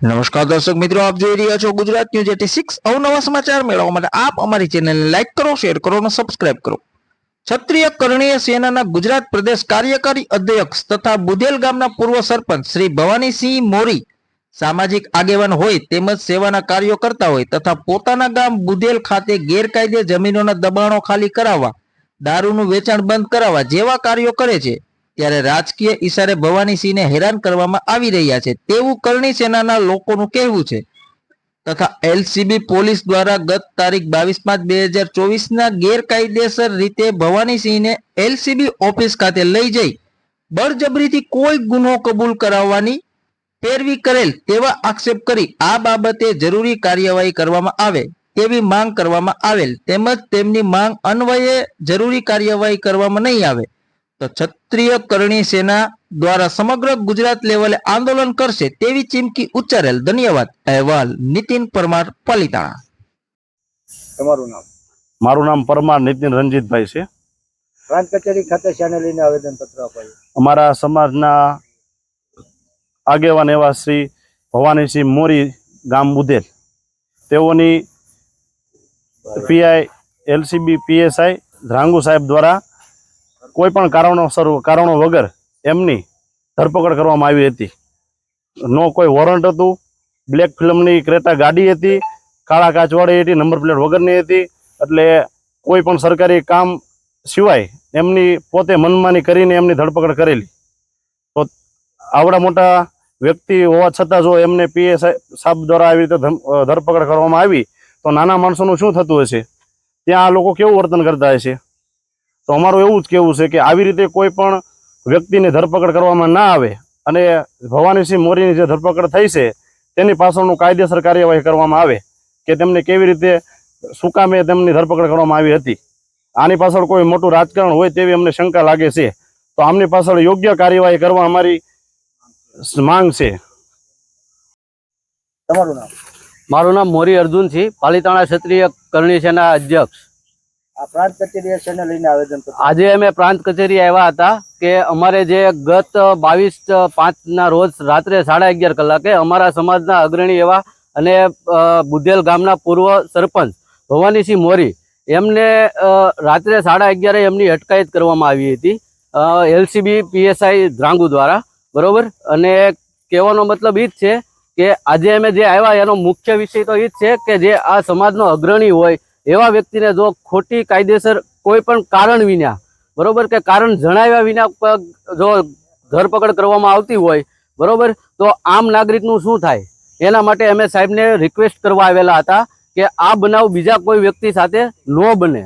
નમસ્કાર દર્શક મિત્રો, આપ જોઈ રહ્યા છો ગુજરાત ન્યૂઝ એટી સિક્સ અવનવા સમાચાર મેળવવા માટે આપ અમારી ચેનલને લાઇક કરો, શેર કરો અને સબસ્ક્રાઇબ કરો. ક્ષત્રિય કરણીય સેનાના ગુજરાત પ્રદેશ કાર્યકારી અધ્યક્ષ તથા બુધેલ ગામના પૂર્વ સરપંચ શ્રી ભવાનીસિંહ મોરી સામાજિક આગેવાન હોય તેમજ સેવાના કાર્યો કરતા હોય તથા પોતાના ગામ બુધેલ ખાતે ગેરકાયદે જમીનોના દબાણો ખાલી કરાવવા, દારૂનું વેચાણ બંધ કરાવવા જેવા કાર્યો કરે છે. ત્યારે રાજકીય ઈશારે ભવાનીસિંહને હેરાન કરવામાં આવી રહ્યા છે. તેવું કરણી સેનાના લોકોનું કહેવું છે. તથા એલસીબી પોલીસ દ્વારા ગત તારીખ બાવીસ પાંચ બે હજાર ચોવીસના ગેરકાયદેસર રીતે ભવાનીસિંહને એલસીબી ઓફિસ ખાતે લઈ જઈ બળજબરીથી કોઈ ગુનો કબૂલ કરાવવાની પેરવી કરેલ તેવા આક્ષેપ કરી આ બાબતે જરૂરી કાર્યવાહી કરવામાં આવે તેવી માંગ કરવામાં આવેલ. તેમજ તેમની માંગ અન્વયે જરૂરી કાર્યવાહી કરવામાં નહીં આવે. તો ક્ષત્રિય કરણી સેના દ્વારા સમગ્ર ગુજરાત લેવલે આંદોલન કરશે તેવી ચીમકી ઉચ્ચારેલ ધન્યવાદ. અહેવાલ નીતિન પરમાર પાલિતાણા. તમારું નામ? મારું નામ પરમાર નીતિન રંજીતભાઈ છે. પ્રાંત કચેરી ખાતે શાને લઈને આવેદન પત્ર અપાયું. અમારા સમાજના આગેવાન એવા શ્રી ભવાનીસિંહ મોરી ગામ બુધેલ. તેઓની પીઆઈ એલસીબી પીએસઆઈ ધ્રાંગુ સાહેબ દ્વારા કોઈ પણ કારણોસર કારણો વગર એમની ધરપકડ કરવામાં આવી હતી. નો કોઈ વોરંટ હતું. બ્લેક ફિલ્મની ક્રેટા ગાડી હતી. કાળા કાચવાળી હતી નંબર પ્લેટ વગરની હતી. એટલે કોઈ પણ સરકારી કામ સિવાય એમની પોતે મનમાની કરીને એમની ધરપકડ કરેલી. તો આવડા મોટા વ્યક્તિ હોવા છતાં જો એમને પીએ સાહેબ દ્વારા આવી રીતે ધરપકડ કરવામાં આવી, તો નાના માણસોનું શું થતું હશે? ત્યાં આ લોકો કેવું વર્તન કરતા હશે? તો અમારું એવું જ કહેવું છે કે આવી રીતે કોઈ પણ વ્યક્તિની ધરપકડ કરવામાં ના આવે અને ભવાનીસિંહ મોરીની જે ધરપકડ થઈ છે તેની પાછળનું કાયદેસર કાર્યવાહી કરવામાં આવે કે તેમને કેવી રીતે સુકામે તેમની ધરપકડ કરવામાં આવી હતી. આની પાછળ કોઈ મોટું રાજકારણ હોય તેવી અમને શંકા લાગે છે. તો આમની પાછળ યોગ્ય કાર્યવાહી કરવા અમારી માંગ છે. તમારું નામ? મારું નામ મોરી અર્જુન છે પાલીતાણા ક્ષત્રિય કરણી સેના અધ્યક્ષ. પ્રાંત કચેરી શાને લઈને આજે અમે પ્રાંત કચેરી આવ્યા હતા કે અમારે જે ગત બાવીસ પાંચના રોજ રાત્રે સાડા અગિયાર કલાકે અમારા સમાજના અગ્રણી એવા અને બુદ્ધેલ ગામના પૂર્વ સરપંચ ભવાનીસિંહ મોરી એમને રાત્રે સાડા અગિયારે એમની અટકાયત કરવામાં આવી હતી. એલસીબી, પીએસઆઈ ધ્રાંગુ દ્વારા, બરોબર? અને કહેવાનો મતલબ એ જ છે કે આજે અમે જે આવ્યા એનો મુખ્ય વિષય તો એ જ છે કે જે આ સમાજનો અગ્રણી હોય એવા વ્યક્તિને જો ખોટી કાયદેસર કોઈ પણ કારણ વિના, બરોબર કે કારણ જણાવ્યા વિના જો ધરપકડ કરવામાં આવતી હોય, બરોબર, તો આમ નાગરિકનું શું થાય? એના માટે અમે સાહેબને રિક્વેસ્ટ કરવા આવેલા હતા કે આ બનાવ બીજા કોઈ વ્યક્તિ સાથે ન બને.